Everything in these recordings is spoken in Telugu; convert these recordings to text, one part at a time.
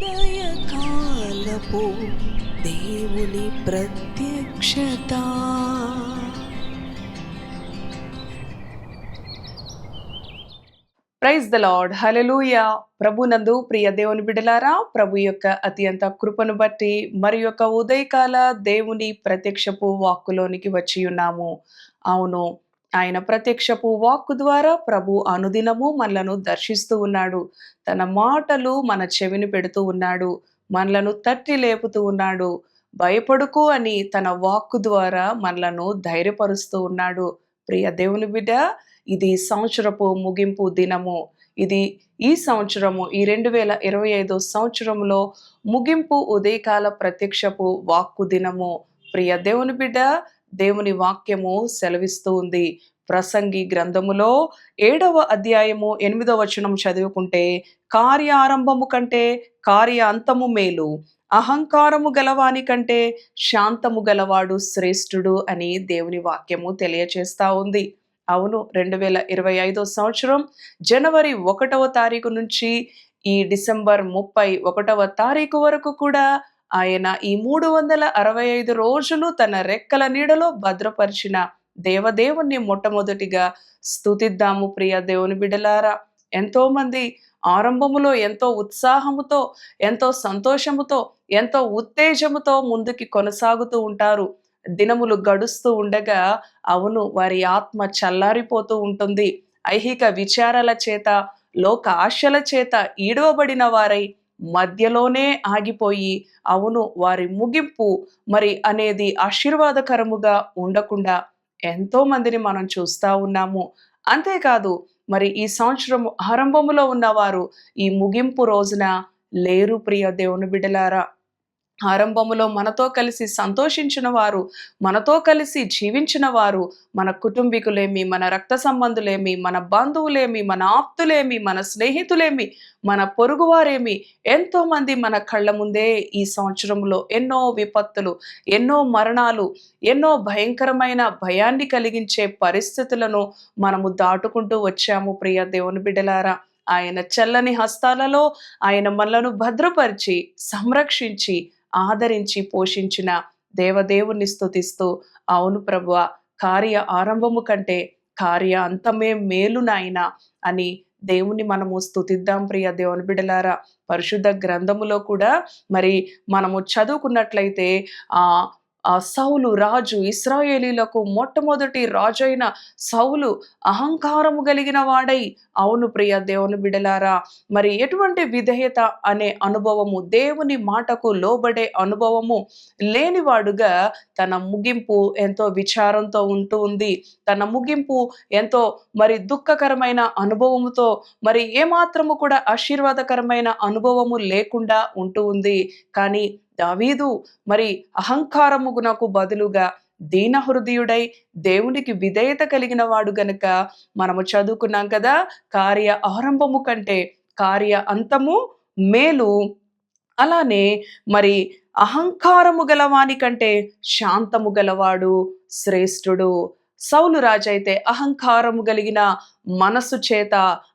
ఉదయకాలపు దేవుని ప్రత్యక్షత. Praise the lord. హలెలూయ ప్రభునందు ప్రియ దేవుని బిడలారా ప్రభు యొక్క అత్యంత కృపను బట్టి మరి యొక్క ఉదయకాల దేవుని ప్రత్యక్షపు వాక్కులోనికి వచ్చి ఉన్నాము. అవును ఆయన ప్రత్యక్షపు వాక్కు ద్వారా ప్రభు అనుదినము మనలను దర్శిస్తూ ఉన్నాడు. తన మాటలు మన చెవిని పెడుతూ ఉన్నాడు. మనలను తట్టి లేపుతూ ఉన్నాడు. భయపడుకు అని తన వాక్కు ద్వారా మనలను ధైర్యపరుస్తూ ఉన్నాడు. ప్రియ దేవుని బిడ్డ ఇది సంవత్సరపు ముగింపు దినము. ఇది ఈ సంవత్సరము ఈ రెండు వేల ఇరవై ఐదు సంవత్సరంలో ముగింపు ఉదయకాల ప్రత్యక్షపు వాక్కు దినము. ప్రియ దేవుని బిడ్డ దేవుని వాక్యము సెలవిస్తూ ఉంది. ప్రసంగి గ్రంథములో ఏడవ అధ్యాయము ఎనిమిదవ వచనం చదువుకుంటే కార్య ఆరంభము కంటే కార్య అంతము మేలు అహంకారము గలవాని కంటే శాంతము గలవాడు శ్రేష్ఠుడు అని దేవుని వాక్యము తెలియచేస్తా ఉంది. అవును రెండు వేల ఇరవై ఐదో సంవత్సరం జనవరి ఒకటవ తారీఖు నుంచి ఈ డిసెంబర్ ముప్పై ఒకటవ తారీఖు వరకు కూడా ఆయన ఈ మూడు వందల అరవై ఐదు రోజులు తన రెక్కల నీడలో భద్రపరిచిన దేవదేవుణ్ణి మొట్టమొదటిగా స్తుతిద్దాము ప్రియ దేవుని బిడలారా. ఎంతో మంది ఆరంభములో ఎంతో ఉత్సాహముతో ఎంతో సంతోషముతో ఎంతో ఉత్తేజముతో ముందుకి కొనసాగుతూ ఉంటారు. దినములు గడుస్తూ ఉండగా అవును వారి ఆత్మ చల్లారిపోతూ ఉంటుంది. ఐహిక విచారాల చేత లోక ఆశల చేత ఈడవబడిన వారై మధ్యలోనే ఆగిపోయి అవును వారి ముగింపు మరి అనేది ఆశీర్వాదకరముగా ఉండకుండా ఎంతో మందిని మనం చూస్తూ ఉన్నాము. అంతేకాదు మరి ఈ సంవత్సరం ఆరంభములో ఉన్నవారు ఈ ముగింపు రోజున లేరు ప్రియ దేవుని బిడలారా ఆరంభములో మనతో కలిసి సంతోషించిన వారు మనతో కలిసి జీవించిన వారు మన కుటుంబీకులేమి మన రక్త సంబంధులేమి మన బంధువులేమి మన ఆప్తులేమి మన స్నేహితులేమి మన పొరుగువారేమి ఎంతో మంది మన కళ్ళ ముందే ఈ సంవత్సరంలో ఎన్నో విపత్తులు ఎన్నో మరణాలు ఎన్నో భయంకరమైన భయాన్ని కలిగించే పరిస్థితులను మనము దాటుకుంటూ వచ్చాము ప్రియ దేవుని బిడ్డలారా. ఆయన చల్లని హస్తాలలో ఆయన మనలను భద్రపరిచి సంరక్షించి ఆదరించి పోషించిన దేవదేవుని స్తుతిస్తూ అవును ప్రభువ కార్య ఆరంభము కంటే కార్య అంతమే మేలు నాయన అని దేవుని మనము స్తుతిద్దాం ప్రియ దేవుని బిడలారా. పరిశుద్ధ గ్రంథములో కూడా మరి మనము చదువుకున్నట్లయితే ఆ సౌలు రాజు ఇస్రాయేలీలకు మొట్టమొదటి రాజు అయిన సౌలు అహంకారము కలిగిన వాడై అవును ప్రియ దేవుని బిడలారా మరి ఎటువంటి విధేయత అనే అనుభవము దేవుని మాటకు లోబడే అనుభవము లేనివాడుగా తన ముగింపు ఎంతో విచారంతో ఉంటూ ఉంది. తన ముగింపు ఎంతో మరి దుఃఖకరమైన అనుభవముతో మరి ఏమాత్రము కూడా ఆశీర్వాదకరమైన అనుభవము లేకుండా ఉంటూ ఉంది. కానీ దావీదు మరి అహంకారమునకు బదులుగా దీన హృదయుడై దేవునికి విధేయత కలిగిన వాడు గనుక మనము చదువుకున్నాం కదా కార్య ఆరంభము కంటే కార్య అంతము మేలు. అలానే మరి అహంకారము గలవాని కంటే శాంతము గలవాడు శ్రేష్ఠుడు. సౌలు రాజైతే అహంకారము కలిగిన మనసు చేత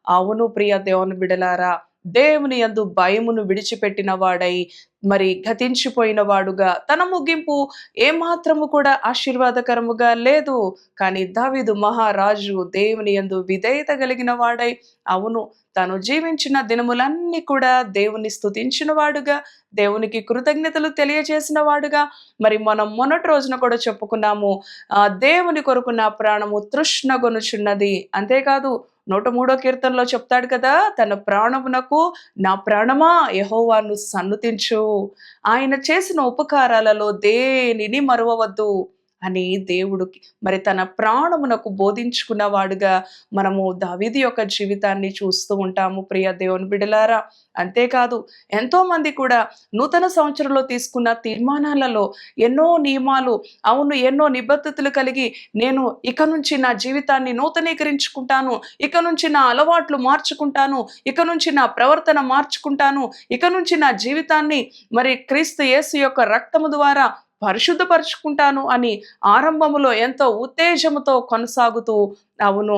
అవును ప్రియ దేవుని బిడలారా దేవుని యందు భయమును విడిచిపెట్టిన వాడై మరి గతించిపోయిన వాడుగా తన ముగింపు ఏమాత్రము కూడా ఆశీర్వాదకరముగా లేదు. కానీ దావిదు మహారాజు దేవుని యందు విధేయత కలిగిన వాడై అవును తను జీవించిన దినములన్నీ కూడా దేవుని స్థుతించిన వాడుగా దేవునికి కృతజ్ఞతలు తెలియజేసిన వాడుగా మరి మనం మొన్నటి రోజున కూడా చెప్పుకున్నాము ఆ దేవుని కొరకు నా ప్రాణము తృష్ణగొనుచున్నది. అంతేకాదు నూట మూడో కీర్తనలో చెప్తాడు కదా తన ప్రాణమునకు నా ప్రాణమా యహోవాను సన్నుతించు. ఆయన చేసిన ఉపకారాలలో దేనిని మరువవద్దు. అని దేవుడికి. మరి తన ప్రాణమునకు బోధించుకున్న వాడుగా మనము దావిది యొక్క జీవితాన్ని చూస్తూ ఉంటాము. ప్రియ దేవుని బిడలారా అంతేకాదు ఎంతోమంది కూడా నూతన సంవత్సరంలో తీసుకున్న తీర్మానాలలో ఎన్నో నియమాలు అవును ఎన్నో నిబద్ధతలు కలిగి నేను ఇక నుంచి నా జీవితాన్ని నూతనీకరించుకుంటాను ఇక నుంచి నా అలవాట్లు మార్చుకుంటాను ఇక నుంచి నా ప్రవర్తన మార్చుకుంటాను ఇక నుంచి నా జీవితాన్ని మరి క్రీస్తు యేసు యొక్క రక్తము ద్వారా పరిశుద్ధపరుచుకుంటాను అని ఆరంభములో ఎంతో ఉత్తేజముతో కొనసాగుతూ అవును.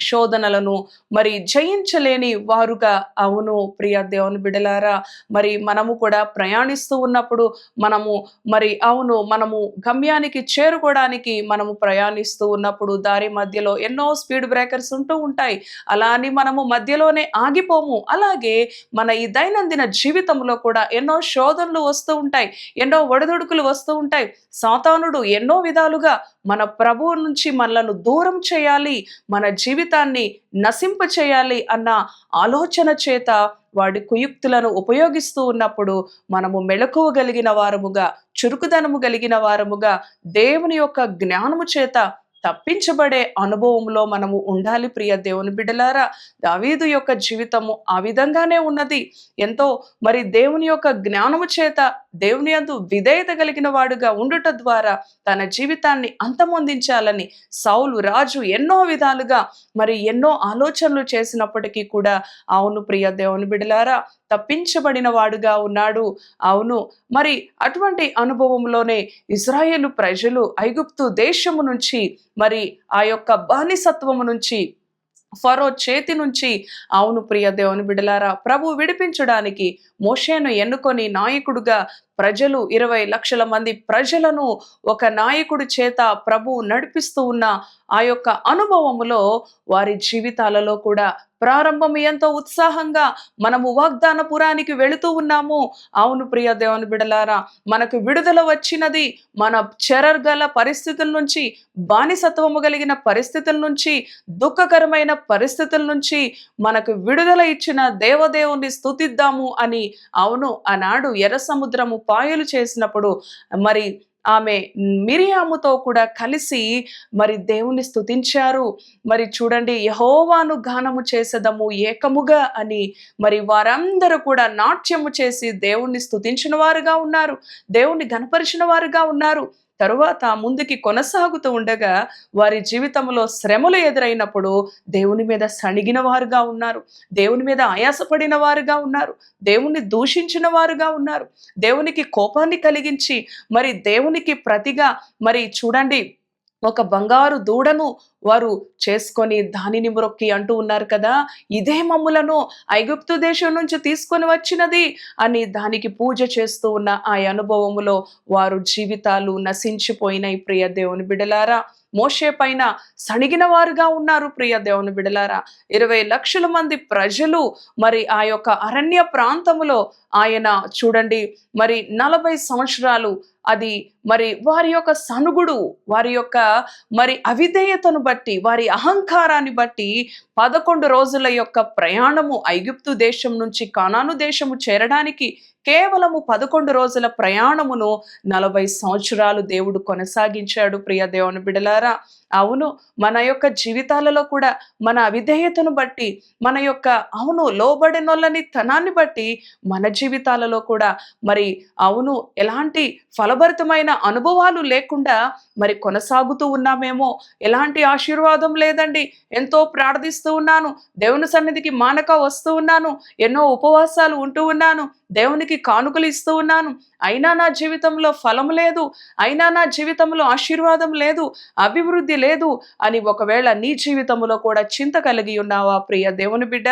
శోధనలను మరి జయించలేని వారుగా అవును ప్రియ దేవుని బిడలారా. మరి మనము కూడా ప్రయాణిస్తూ ఉన్నప్పుడు మనము మరి అవును మనము గమ్యానికి చేరుకోవడానికి మనము ప్రయాణిస్తూ ఉన్నప్పుడు దారి మధ్యలో ఎన్నో స్పీడ్ బ్రేకర్స్ ఉంటూ ఉంటాయి. అలా అని మనము మధ్యలోనే ఆగిపోము. అలాగే మన ఈ దైనందిన జీవితంలో కూడా ఎన్నో శోధనలు వస్తూ ఉంటాయి. ఎన్నో ఒడిదుడుకులు వస్తూ ఉంటాయి. సాతానుడు ఎన్నో విధాలుగా మన ప్రభువు నుంచి మనలను దూరం చేయాలి. మన జీవితాన్ని నశింప చేయాలి అన్న ఆలోచన చేత వాడి కుయుక్తులను ఉపయోగిస్తూ ఉన్నప్పుడు మనము మెళకువగలిగిన వారముగా చురుకుదనము కలిగిన వారముగా దేవుని యొక్క జ్ఞానము చేత తప్పించబడే అనుభవంలో మనము ఉండాలి ప్రియ దేవుని బిడ్డలారా. దావీదు యొక్క జీవితము ఆ విధంగానే ఉన్నది. ఎంతో మరి దేవుని యొక్క జ్ఞానము చేత దేవుని అందు విధేయత కలిగిన వాడుగా ఉండుట ద్వారా తన జీవితాన్ని అంతమొందించాలని సౌలు రాజు ఎన్నో విధాలుగా మరి ఎన్నో ఆలోచనలు చేసినప్పటికీ కూడా అవును ప్రియ దేవుని బిడలారా తప్పించబడిన వాడుగా ఉన్నాడు. అవును మరి అటువంటి అనుభవంలోనే ఇజ్రాయేలు ప్రజలు ఐగుప్తు దేశము నుంచి మరి ఆ యొక్క బానిసత్వము నుంచి ఫరో చేతి నుంచి అవును ప్రియ దేవుని బిడలారా ప్రభు విడిపించడానికి మోషేను ఎన్నుకొని నాయకుడుగా ప్రజలు ఇరవై లక్షల మంది ప్రజలను ఒక నాయకుడి చేత ప్రభు నడిపిస్తూ ఉన్న ఆ యొక్క అనుభవములో వారి జీవితాలలో కూడా ప్రారంభం ఎంతో ఉత్సాహంగా మనము వాగ్దానపురానికి వెళుతూ ఉన్నాము. అవును ప్రియ దేవుని బిడలారా మనకు విడుదల వచ్చినది మన చెరర్గల పరిస్థితుల నుంచి బానిసత్వము కలిగిన పరిస్థితుల నుంచి దుఃఖకరమైన పరిస్థితుల నుంచి మనకు విడుదల ఇచ్చిన దేవదేవుని స్థుతిద్దాము అని అవును ఆనాడు ఎర్ర సముద్రము పాయలు చేసినప్పుడు మరి ఆమె మిరియాముతో కూడా కలిసి మరి దేవుని స్థుతించారు మరి చూడండి యహోవాను గానము చేసదము ఏకముగా అని మరి వారందరూ కూడా నాట్యము చేసి దేవుణ్ణి స్థుతించిన వారుగా ఉన్నారు. దేవుణ్ణి గనపరిచిన వారుగా ఉన్నారు. తరువాత ముందుకి కొనసాగుతూ ఉండగా వారి జీవితంలో శ్రమలు ఎదురైనప్పుడు దేవుని మీద సణిగిన వారుగా ఉన్నారు. దేవుని మీద ఆయాసపడిన వారుగా ఉన్నారు. దేవుణ్ణి దూషించిన వారుగా ఉన్నారు. దేవునికి కోపాన్ని కలిగించి మరి దేవునికి ప్రతిగా మరి చూడండి ఒక బంగారు దూడను వారు చేసుకొని దానిని మ్రొక్కి అంటూ ఉన్నారు కదా ఇదే మమ్ములను ఐగుప్తు దేశం నుంచి తీసుకొని వచ్చినది అని దానికి పూజ చేస్తూ ఉన్న ఆ అనుభవములో వారు జీవితాలు నశించిపోయినాయి ప్రియ దేవుని బిడలారా. మోషే పైన సణిగిన వారుగా ఉన్నారు ప్రియ దేవుని బిడలారా. ఇరవై లక్షల మంది ప్రజలు మరి ఆ యొక్క అరణ్య ప్రాంతములో ఆయన చూడండి మరి నలభై సంవత్సరాలు అది మరి వారి యొక్క సనుగుడు వారి యొక్క మరి అవిధేయతను బట్టి వారి అహంకారాన్ని బట్టి పదకొండు రోజుల యొక్క ప్రయాణము ఐగుప్తు దేశం నుంచి కానాను దేశము చేరడానికి కేవలము పదకొండు రోజుల ప్రయాణమును నలభై సంవత్సరాలు దేవుడు కొనసాగించాడు ప్రియ దేవుని బిడలారా. అవును మన యొక్క జీవితాలలో కూడా మన అవిధేయతను బట్టి మన యొక్క అవును లోబడినోళ్ళని తనాన్ని బట్టి మన జీవితాలలో కూడా మరి అవును ఎలాంటి ఫలభరితమైన అనుభవాలు లేకుండా మరి కొనసాగుతూ ఉన్నామేమో ఎలాంటి ఆశీర్వాదం లేదండి. ఎంతో ప్రార్థిస్తూ ఉన్నాను దేవుని సన్నిధికి మానక వస్తూ ఉన్నాను ఎన్నో ఉపవాసాలు ఉంటూ ఉన్నాను దేవునికి కానుకలు ఇస్తూ ఉన్నాను అయినా నా జీవితంలో ఫలం లేదు అయినా నా జీవితంలో ఆశీర్వాదం లేదు అభివృద్ధి లేదు అని ఒకవేళ నీ జీవితంలో కూడా చింత కలిగి ఉన్నావా ప్రియ దేవుని బిడ్డ?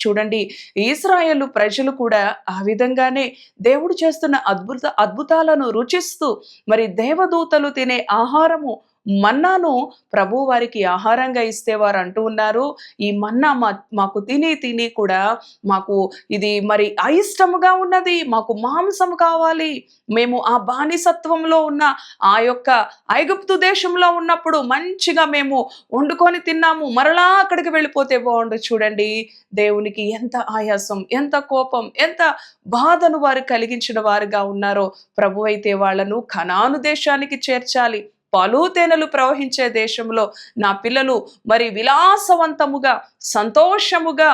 చూడండి ఇస్రాయేలు ప్రజలు కూడా ఆ విధంగానే దేవుడు చేస్తున్న అద్భుత అద్భుతాలను రుచిస్తూ మరి దేవదూతలు తినే ఆహారము మన్నాను ప్రభు వారికి ఆహారంగా ఇస్తే వారు అంటూ ఉన్నారు. ఈ మన్నా మా మాకు తిని తిని కూడా మాకు ఇది మరి అయిష్టముగా ఉన్నది. మాకు మాంసం కావాలి. మేము ఆ బానిసత్వంలో ఉన్న ఆ యొక్క ఐగుప్తు దేశంలో ఉన్నప్పుడు మంచిగా మేము వండుకొని తిన్నాము. మరలా అక్కడికి వెళ్ళిపోతే బాగుండు చూడండి. దేవునికి ఎంత ఆయాసం ఎంత కోపం ఎంత బాధను వారు కలిగించిన వారుగా ఉన్నారో ప్రభు అయితే వాళ్ళను ఖనాను దేశానికి చేర్చాలి. పలుతేనెలు ప్రవహించే దేశంలో నా పిల్లలు మరి విలాసవంతముగా సంతోషముగా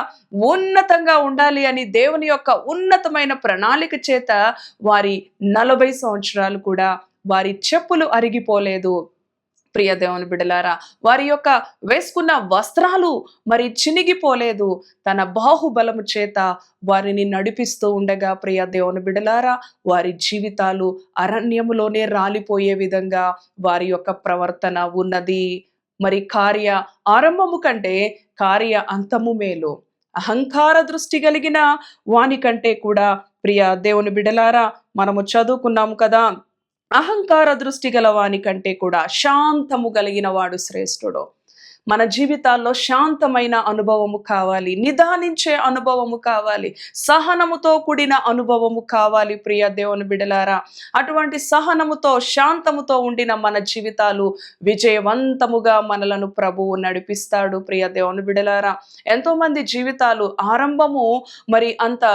ఉన్నతంగా ఉండాలి అని దేవుని యొక్క ఉన్నతమైన ప్రణాళిక చేత వారి నలభై సంవత్సరాలు కూడా వారి చెప్పులు అరిగిపోలేదు. ప్రియ దేవుని బిడలారా వారి యొక్క వేసుకున్న వస్త్రాలు మరి చినిగిపోలేదు. తన బాహుబలము చేత వారిని నడిపిస్తూ ఉండగా ప్రియ దేవుని బిడలారా వారి జీవితాలు అరణ్యములోనే రాలిపోయే విధంగా వారి యొక్క ప్రవర్తన ఉన్నది. మరి కార్య ఆరంభము కంటే కార్య అంతము మేలు. అహంకార దృష్టి కలిగిన వానికంటే కూడా ప్రియ దేవుని బిడలారా మనము చదువుకున్నాము కదా అహంకార దృష్టి గలవాని కంటే కూడా శాంతము కలిగిన వాడు శ్రేష్ఠుడు. మన జీవితాల్లో శాంతమైన అనుభవము కావాలి నిదానించే అనుభవము కావాలి సహనముతో కూడిన అనుభవము కావాలి ప్రియ దేవుని బిడలారా. అటువంటి సహనముతో శాంతముతో ఉండిన మన జీవితాలు విజయవంతముగా మనలను ప్రభువు నడిపిస్తాడు ప్రియ దేవుని బిడలారా. ఎంతో మంది జీవితాలు ఆరంభము మరి అంత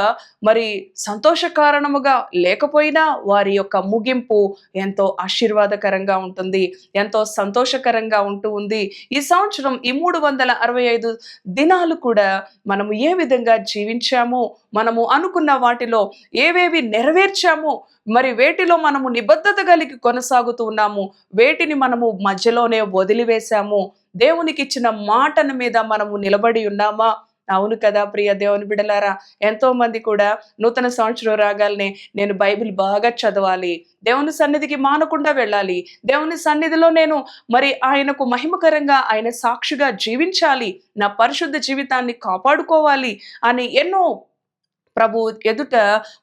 మరి సంతోష కారణముగా లేకపోయినా వారి యొక్క ముగింపు ఎంతో ఆశీర్వాదకరంగా ఉంటుంది ఎంతో సంతోషకరంగా ఉంటూ ఉంది. ఈ సంవత్సరం ఈ మూడు వందల అరవై ఐదు దినాలు కూడా మనము ఏ విధంగా జీవించాము మనము అనుకున్న వాటిలో ఏవేవి నెరవేర్చాము మరి వేటిలో మనము నిబద్ధత కలిగి కొనసాగుతూ ఉన్నాము వేటిని మనము మధ్యలోనే వదిలివేశాము దేవునికి ఇచ్చిన మాటను మీద మనము నిలబడి ఉన్నామా? అవును కదా ప్రియ దేవుని బిడలారా? ఎంతో మంది కూడా నూతన సంవత్సరం రాగాలనే నేను బైబిల్ బాగా చదవాలి దేవుని సన్నిధికి మానకుండా వెళ్ళాలి దేవుని సన్నిధిలో నేను మరి ఆయనకు మహిమకరంగా ఆయన సాక్షిగా జీవించాలి నా పరిశుద్ధ జీవితాన్ని కాపాడుకోవాలి అని ఎన్నో ప్రభు ఎదుట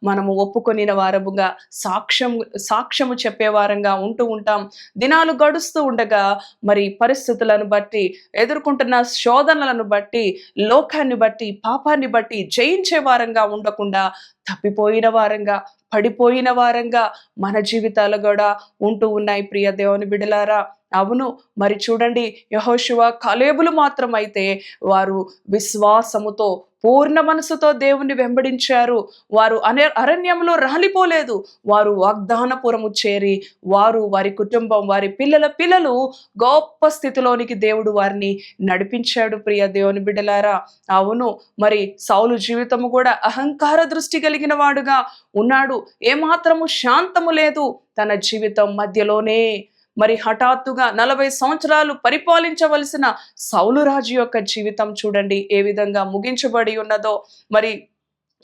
మనము ఒప్పుకొనిన వారముగా సాక్ష్యం సాక్ష్యము చెప్పేవారంగా ఉంటూ ఉంటాం. దినాలు గడుస్తూ ఉండగా మరి పరిస్థితులను బట్టి ఎదుర్కొంటున్న శోధనలను బట్టి లోకాన్ని బట్టి పాపాన్ని బట్టి జయించే వారంగా ఉండకుండా తప్పిపోయిన వారంగా పడిపోయిన వారంగా మన జీవితాలు కూడా ఉంటూ ఉన్నాయి ప్రియ దేవుని బిడలారా. అవును మరి చూడండి యహోశివ కలేబులు మాత్రమైతే వారు విశ్వాసముతో పూర్ణ మనసుతో దేవుణ్ణి వెంబడించారు. వారు అనే అరణ్యంలో రాలిపోలేదు. వారు వాగ్దానపురము చేరి వారు వారి కుటుంబం వారి పిల్లల పిల్లలు గొప్ప స్థితిలోనికి దేవుడు వారిని నడిపించాడు ప్రియ దేవుని బిడ్డలారా. అవును మరి సౌలు జీవితము కూడా అహంకార దృష్టి కలిగిన వాడుగా ఉన్నాడు. ఏమాత్రము శాంతము లేదు. తన జీవితం మధ్యలోనే మరి హఠాత్తుగా నలభై సంవత్సరాలు పరిపాలించవలసిన సౌలు రాజు యొక్క జీవితం చూడండి ఏ విధంగా ముగించబడి ఉన్నదో. మరి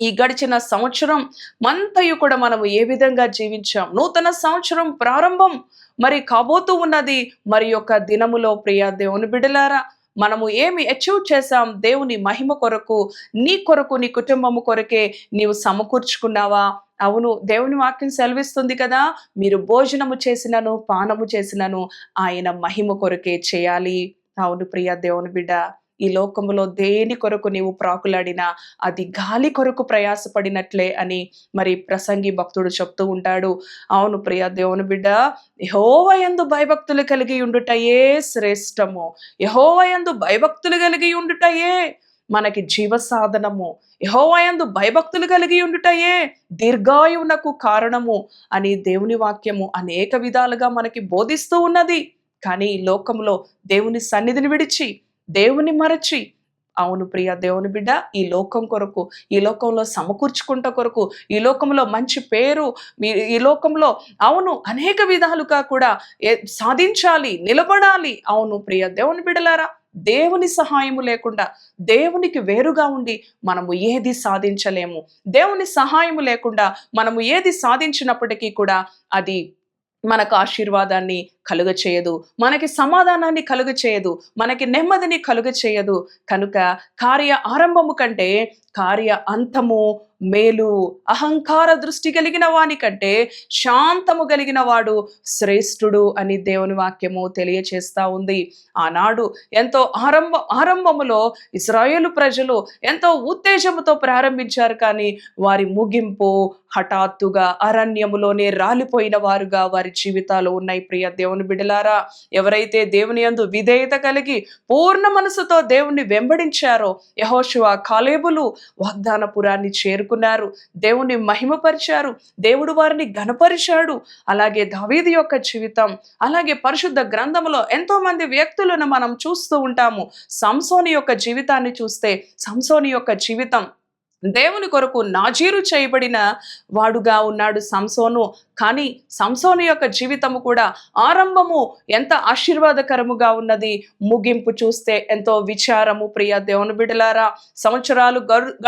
ఈ గడిచిన సంవత్సరం మంతయు కూడా మనము ఏ విధంగా జీవించాం? నూతన సంవత్సరం ప్రారంభం మరి కాబోతూ ఉన్నది. మరి యొక్క దినములో ప్రియా దేవుని బిడలారా మనము ఏమి అచీవ్ చేశాం దేవుని మహిమ కొరకు నీ కొరకు నీ కుటుంబము కొరకే నీవు సమకూర్చుకున్నావా? అవును దేవుని వాక్యం సెలవిస్తుంది కదా మీరు భోజనము చేసినను పానము చేసినను ఆయన మహిమ కొరకే చేయాలి. అవును ప్రియ దేవుని బిడ్డ. ఈ లోకములో దేని కొరకు నీవు ప్రాకులాడినా అది గాలి కొరకు ప్రయాసపడినట్లే అని మరి ప్రసంగి భక్తుడు చెప్తూ ఉంటాడు. అవును ప్రియ దేవుని బిడ్డ యహోవయందు భయభక్తులు కలిగి ఉండుటయే శ్రేష్టము. యహోవయందు భయభక్తులు కలిగి ఉండుటయే మనకి జీవ సాధనము. యహోవయందు భయభక్తులు కలిగి ఉండుటయే దీర్ఘాయువునకు కారణము అని దేవుని వాక్యము అనేక విధాలుగా మనకి బోధిస్తూ ఉన్నది. కానీ ఈ లోకంలో దేవుని సన్నిధిని విడిచి దేవుని మరచి. అవును ప్రియ దేవుని బిడ్డ ఈ లోకం కొరకు ఈ లోకంలో సమకూర్చుకుంట కొరకు ఈ లోకంలో మంచి పేరు మీ ఈ లోకంలో అవును అనేక విధాలుగా కూడా ఏ- సాధించాలి నిలబడాలి. అవును ప్రియ దేవుని బిడ్డలారా దేవుని సహాయము లేకుండా దేవునికి వేరుగా ఉండి మనము ఏది సాధించలేము. దేవుని సహాయము లేకుండా మనము ఏది సాధించినప్పటికీ కూడా అది మనకు ఆశీర్వాదాన్ని కలుగ చేయదు మనకి సమాధానాన్ని కలుగ చేయదు మనకి నెమ్మదిని కలుగ చేయదు కనుక కార్య ఆరంభము కంటే కార్య అంతము మేలు అహంకార దృష్టి కలిగిన వాని కంటే శాంతము కలిగిన వాడు శ్రేష్ఠుడు అని దేవుని వాక్యము తెలియచేస్తా ఉంది. ఆనాడు ఎంతో ఆరంభ ఆరంభములో ఇస్రాయేలు ప్రజలు ఎంతో ఉత్తేజముతో ప్రారంభించారు కానీ వారి ముగింపు హఠాత్తుగా అరణ్యములోనే రాలిపోయిన వారుగా వారి జీవితాలు ఉన్నాయి ప్రియ దేవుని బిడలారా ఎవరైతే దేవుని యందు విధేయత కలిగి పూర్ణ మనసుతో దేవుణ్ణి వెంబడించారో యహోశివ కాలేబులు వాగ్దాన పురాన్ని చేరుకున్నారు. దేవుణ్ణి మహిమపరిచారు. దేవుడు వారిని గణపరిచాడు అలాగే దావీది యొక్క జీవితం అలాగే పరిశుద్ధ గ్రంథములో ఎంతో మంది వ్యక్తులను మనం చూస్తూ ఉంటాము. సంసోని యొక్క జీవితాన్ని చూస్తే సంసోని యొక్క జీవితం దేవుని కొరకు నాజీరు చేయబడిన వాడుగా ఉన్నాడు సంసోను. కానీ సంసోను యొక్క జీవితము కూడా ఆరంభము ఎంత ఆశీర్వాదకరముగా ఉన్నది? ముగింపు చూస్తే ఎంతో విచారము. ప్రియ దేవుని బిడలారా సంవత్సరాలు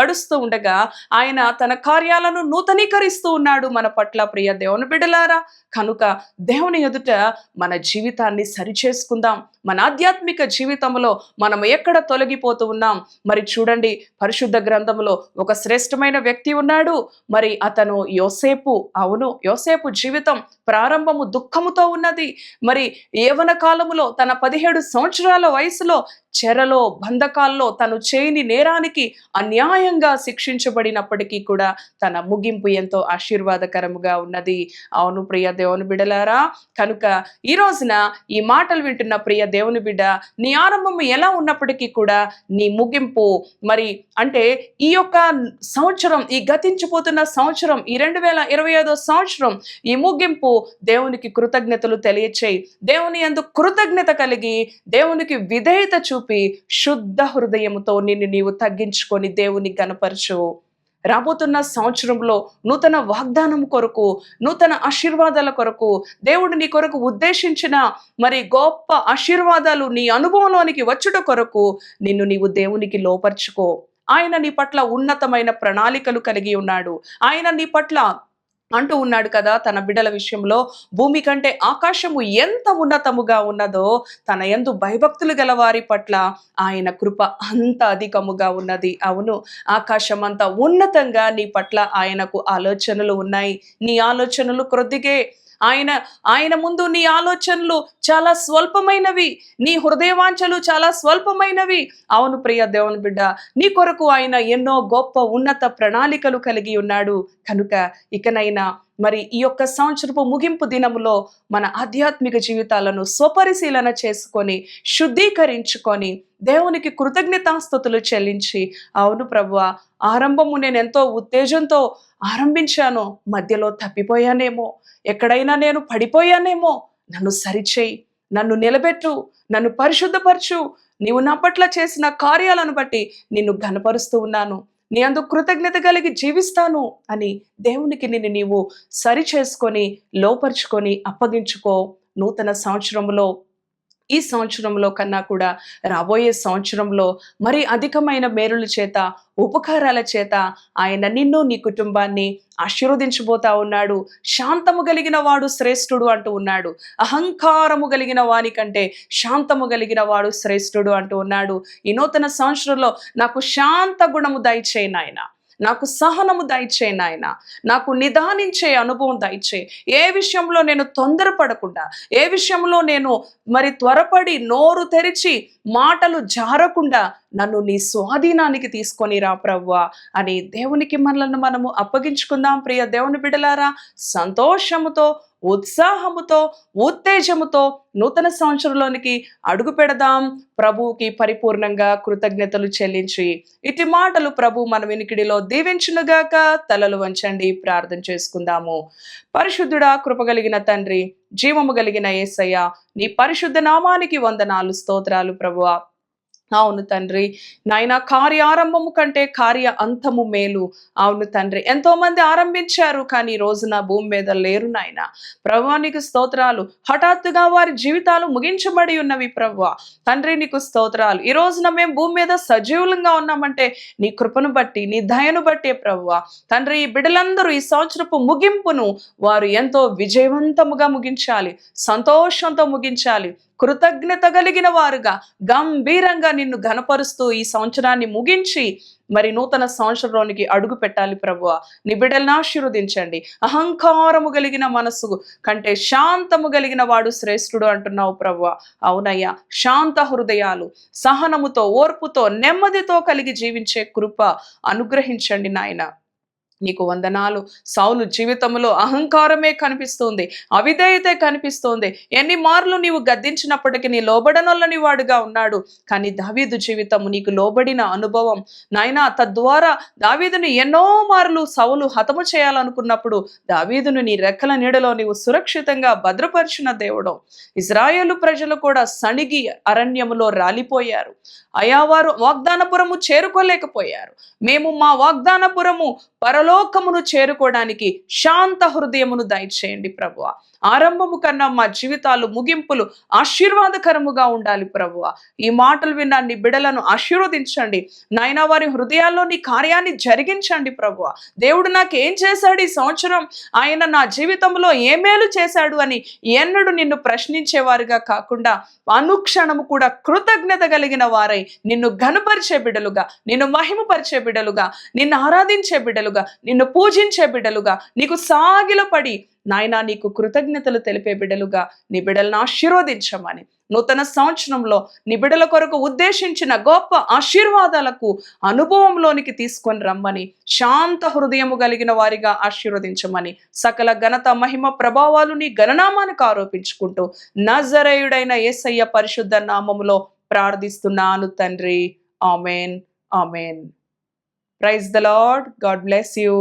గడుస్తూ ఉండగా ఆయన తన కార్యాలను నూతనీకరిస్తూ ఉన్నాడు మన పట్ల ప్రియ దేవుని బిడలారా. కనుక దేవుని ఎదుట మన జీవితాన్ని సరిచేసుకుందాం. మన ఆధ్యాత్మిక జీవితంలో మనం ఎక్కడ తొలగిపోతూ ఉన్నాం? మరి చూడండి పరిశుద్ధ గ్రంథంలో ఒక శ్రేష్టమైన వ్యక్తి ఉన్నాడు. మరి అతను యోసేపు. అవును యోసేపు జీవితం ప్రారంభము దుఃఖముతో ఉన్నది. మరి యవన కాలములో తన పదిహేడు సంవత్సరాల వయసులో చెరలో బంధకాల్లో తను చేయని నేరానికి అన్యాయంగా శిక్షించబడినప్పటికీ కూడా తన ముగింపు ఎంతో ఆశీర్వాదకరముగా ఉన్నది. అవును ప్రియ దేవుని బిడలారా కనుక ఈ రోజున ఈ మాటలు వింటున్న ప్రియ దేవుని బిడ్డ నీ ఆరంభము ఎలా ఉన్నప్పటికీ కూడా నీ ముగింపు మరి అంటే ఈ యొక్క సంవత్సరం ఈ గతించిపోతున్న సంవత్సరం ఈ రెండు వేల ఇరవై ఐదో సంవత్సరం ఈ ముగింపు దేవునికి కృతజ్ఞతలు తెలియచేయి. దేవుని ఎందు కృతజ్ఞత కలిగి దేవునికి విధేయత చూపి చూపి శుద్ధ హృదయముతో నిన్ను నీవు తగ్గించుకొని దేవుని గనపరచు రాబోతున్న సంవత్సరంలో నూతన వాగ్దానం కొరకు నూతన ఆశీర్వాదాల కొరకు దేవుడు నీ కొరకు ఉద్దేశించిన మరి గొప్ప ఆశీర్వాదాలు నీ అనుభవంలోనికి వచ్చుట కొరకు నిన్ను నీవు దేవునికి లోపరుచుకో. ఆయన నీ పట్ల ఉన్నతమైన ప్రణాళికలు కలిగి ఉన్నాడు. ఆయన నీ పట్ల అంటూ ఉన్నాడు కదా తన బిడ్డల విషయంలో. భూమి కంటే ఆకాశము ఎంత ఉన్నతముగా ఉన్నదో తన ఎందు భయభక్తులు గల వారి పట్ల ఆయన కృప అంత అధికముగా ఉన్నది. అవును ఆకాశం అంత ఉన్నతంగా నీ పట్ల ఆయనకు ఆలోచనలు ఉన్నాయి. నీ ఆలోచనలు క్రొద్దిగే ఆయన ఆయన ముందు నీ ఆలోచనలు చాలా స్వల్పమైనవి. నీ హృదయవాంఛలు చాలా స్వల్పమైనవి. అవును ప్రియ దేవుని బిడ్డ నీ కొరకు ఆయన ఎన్నో గొప్ప ఉన్నత ప్రణాళికలు కలిగి ఉన్నాడు. కనుక ఇకనైనా మరి ఈ యొక్క సంవత్సరపు ముగింపు దినములో మన ఆధ్యాత్మిక జీవితాలను స్వపరిశీలన చేసుకొని శుద్ధీకరించుకొని దేవునికి కృతజ్ఞతాస్థుతులు చెల్లించి అవును ప్రభువ ఆరంభము నేను ఎంతో ఉత్తేజంతో ఆరంభించాను మధ్యలో తప్పిపోయానేమో ఎక్కడైనా నేను పడిపోయానేమో నన్ను సరిచేయి నన్ను నిలబెట్టు నన్ను పరిశుద్ధపరచు నీవు నా పట్ల చేసిన కార్యాలను బట్టి నిన్ను ఘనపరుస్తూ ఉన్నాను. నీ అందు కృతజ్ఞత కలిగి జీవిస్తాను అని దేవునికి నిన్ను నీవు సరి చేసుకొని లోపరుచుకొని అప్పగించుకో. నూతన సంవత్సరంలో ఈ సంవత్సరంలో కన్నా కూడా రాబోయే సంవత్సరంలో మరి అధికమైన మేరుల చేత ఉపకారాల చేత ఆయన నిన్ను నీ కుటుంబాన్ని ఆశీర్వదించబోతా ఉన్నాడు. శాంతము కలిగిన వాడు శ్రేష్ఠుడు అంటూ ఉన్నాడు. అహంకారము కలిగిన వాని కంటే శాంతము కలిగిన వాడు శ్రేష్ఠుడు అంటూ ఉన్నాడు. ఈ నూతన సంవత్సరంలో నాకు శాంత గుణము దయచేయి నాయన. నాకు సహనము దయచే నాయన. నాకు నిదానించే అనుభవం దయచే. ఏ విషయంలో నేను తొందరపడకుండా ఏ విషయంలో నేను మరి త్వరపడి నోరు తెరిచి మాటలు జారకుండా నన్ను నీ స్వాధీనానికి తీసుకొని రా ప్రవ్వా అని దేవునికి మనలను మనము అప్పగించుకుందాం ప్రియ దేవుని బిడలారా. సంతోషముతో ఉత్సాహముతో ఉత్తేజముతో నూతన సంవత్సరంలోనికి అడుగు పెడదాం. ప్రభువుకి పరిపూర్ణంగా కృతజ్ఞతలు చెల్లించి ఇటు మాటలు ప్రభు మన వినికిడిలో దీవించునుగాక తలలు వంచండి ప్రార్థన చేసుకుందాము. పరిశుద్ధుడా కృపగలిగిన తండ్రి జీవము కలిగిన ఏసయ్య నీ పరిశుద్ధ నామానికి వందనాలు స్తోత్రాలు ప్రభువా. అవును తండ్రి. నాయన కార్య ఆరంభము కంటే కార్య అంతము మేలు. అవును తండ్రి. ఎంతో మంది ఆరంభించారు కానీ ఈ రోజున భూమి మీద లేరు నాయన. ప్రభువానికి స్తోత్రాలు. హఠాత్తుగా వారి జీవితాలు ముగించబడి ఉన్నవి ప్రభు. తండ్రి నీకు స్తోత్రాలు. ఈ రోజున మేము భూమి మీద సజీవులంగా ఉన్నామంటే నీ కృపను బట్టి నీ దయను బట్టే ప్రభు. తండ్రి ఈ బిడ్డలందరూ ఈ సంవత్సరపు ముగింపును వారు ఎంతో విజయవంతముగా ముగించాలి సంతోషంతో ముగించాలి. కృతజ్ఞత కలిగిన వారుగా గంభీరంగా నిన్ను ఘనపరుస్తూ ఈ సంవత్సరాన్ని ముగించి మరి నూతన సంవత్సరంలోనికి అడుగు పెట్టాలి ప్రభువ. నీ బిడ్డలను ఆశీర్వదించండి అహంకారము కలిగిన మనసు కంటే శాంతము కలిగిన వాడు శ్రేష్ఠుడు అంటున్నావు ప్రభువ. అవునయ్యా శాంత హృదయాలు సహనముతో ఓర్పుతో నెమ్మదితో కలిగి జీవించే కృప అనుగ్రహించండి నాయన. నీకు వందనాలు. సౌలు జీవితంలో అహంకారమే కనిపిస్తుంది. అవిధేయతే కనిపిస్తోంది. ఎన్ని మార్లు నీవు గద్దించినప్పటికీ నీ లోబడనొల్లని వాడుగా ఉన్నాడు. కానీ దావీదు జీవితం నీకు లోబడిన అనుభవం. నాయనా తద్వారా దావీదుని ఎన్నో మార్లు సౌలు హతము చేయాలనుకున్నప్పుడు దావీదును నీ రెక్కల నీడలో నీవు సురక్షితంగా భద్రపరిచిన దేవుడు. ఇజ్రాయేలు ప్రజలు కూడా సణిగి అరణ్యములో రాలిపోయారు. అయా వారు వాగ్దానపురము చేరుకోలేకపోయారు. మేము మా వాగ్దానపురము పరలోకమును చేరుకోవడానికి శాంత హృదయమును దయచేయండి ప్రభువ. ఆరంభము కన్నా మా జీవితాలు ముగింపులు ఆశీర్వాదకరముగా ఉండాలి ప్రభువ. ఈ మాటలు విన్న నీ బిడలను ఆశీర్వదించండి. నాయన వారి హృదయాల్లో నీ కార్యాన్ని జరిగించండి ప్రభువ. దేవుడు నాకు ఏం చేశాడు ఈ సంవత్సరం? ఆయన నా జీవితంలో ఏ మేలు చేశాడు అని ఎన్నడూ నిన్ను ప్రశ్నించేవారుగా కాకుండా అనుక్షణము కూడా కృతజ్ఞత కలిగిన వారై నిన్ను ఘనపరిచే బిడలుగా నిన్ను మహిమపరిచే బిడలుగా నిన్ను ఆరాధించే బిడలుగా నిన్ను పూజించే బిడలుగా నీకు సాగిలపడి నాయనా నీకు కృతజ్ఞతలు తెలిపే బిడలుగా నీ బిడలను ఆశీర్వదించమని నూతన సంవత్సరంలో నీ బిడల కొరకు ఉద్దేశించిన గొప్ప ఆశీర్వాదాలకు అనుభవంలోనికి తీసుకొని రమ్మని శాంత హృదయము కలిగిన వారిగా ఆశీర్వదించమని సకల ఘనత మహిమ ప్రభావాలు నీ గణనామానికి ఆరోపించుకుంటూ నజరయుడైన యేసయ్య పరిశుద్ధ నామములో ప్రార్థిస్తున్నాను తండ్రి. Amen. Amen. Praise the Lord. God bless you.